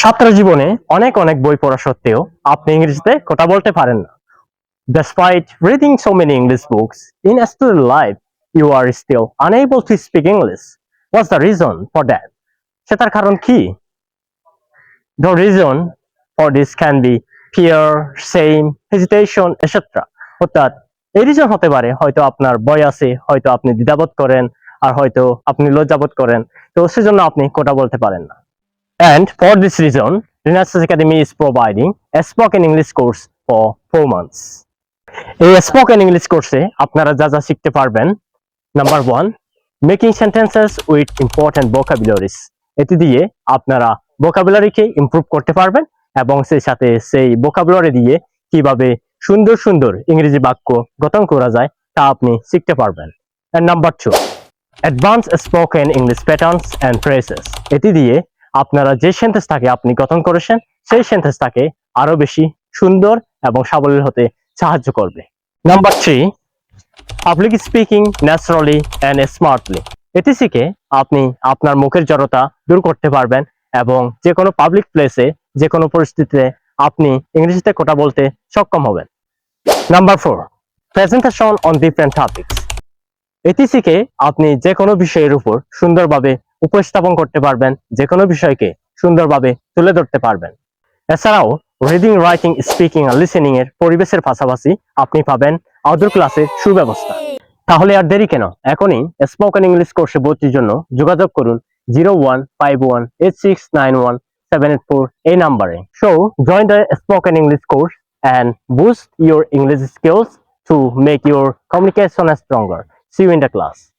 ছাত্র জীবনে অনেক অনেক বই পড়া সত্ত্বেও আপনি ইংরেজিতে কথা বলতে পারেন না। Despite reading so many English books in student life you are still unable to speak English what's the reason for that সেটার কারণ কি? The reason for this can be fear shame hesitation etcetera অর্থাৎ এই reason হতে পারে হয়তো আপনার বয় আছে, হয়তো আপনি দ্বিধাবোধ করেন, আর হয়তো আপনি লজ্জাবোধ করেন। তো সেজন্য আপনি কথা বলতে পারেন না। And for this reason, Renaissance Academy is providing a spoken English course for four months. এই স্পোকেন ইংলিশ কোর্সে আপনারা যা যা শিখতে পারবেন number one making sentences with important এটি দিয়ে আপনারা ভোকাবুলারিকে ইমপ্রুভ করতে পারবেন এবং সেই সাথে সেই ভোকাবুলারি দিয়ে কীভাবে সুন্দর সুন্দর ইংরেজি বাক্য গঠন করা যায় তা আপনি শিখতে পারবেন। Number two advance spoken English patterns and phrases এটি দিয়ে আপনারা যে সেন্টেন্সটাকে আপনি গঠন করেছেন, সেই সেন্টেন্সটাকে আরও বেশি সুন্দর এবং সাবলীল হতে সাহায্য করবে। Number three public speaking naturally and smartly এটি শিখে আপনি আপনার মুখের জড়তা দূর করতে পারবেন এবং যে কোনো পাবলিক প্লেসে যে কোনো পরিস্থিতিতে আপনি ইংরেজিতে কথা বলতে সক্ষম হবেন। Number four presentation on different topics এটি শিখে আপনি যে কোনো বিষয়ের উপর সুন্দরভাবে উপস্থাপন করতে পারবেন যে কোনো বিষয়কে সুন্দরভাবে তুলে ধরতে পারবেন এছাড়াও রিডিং রাইটিং স্পিকিং আর লিসেনিং এর পরিবেশের পাশাপাশি আপনি পাবেন আউটডোর ক্লাসের সুব্যবস্থা তাহলে আর দেরি কেন এখনই স্পোকেন ইংলিশ কোর্সে ভর্তির জন্য যোগাযোগ করুন zero one five one eight six nine one seven eight four এই নাম্বারে so join the spoken English course and boost your English skills make your communication stronger. See you in the class.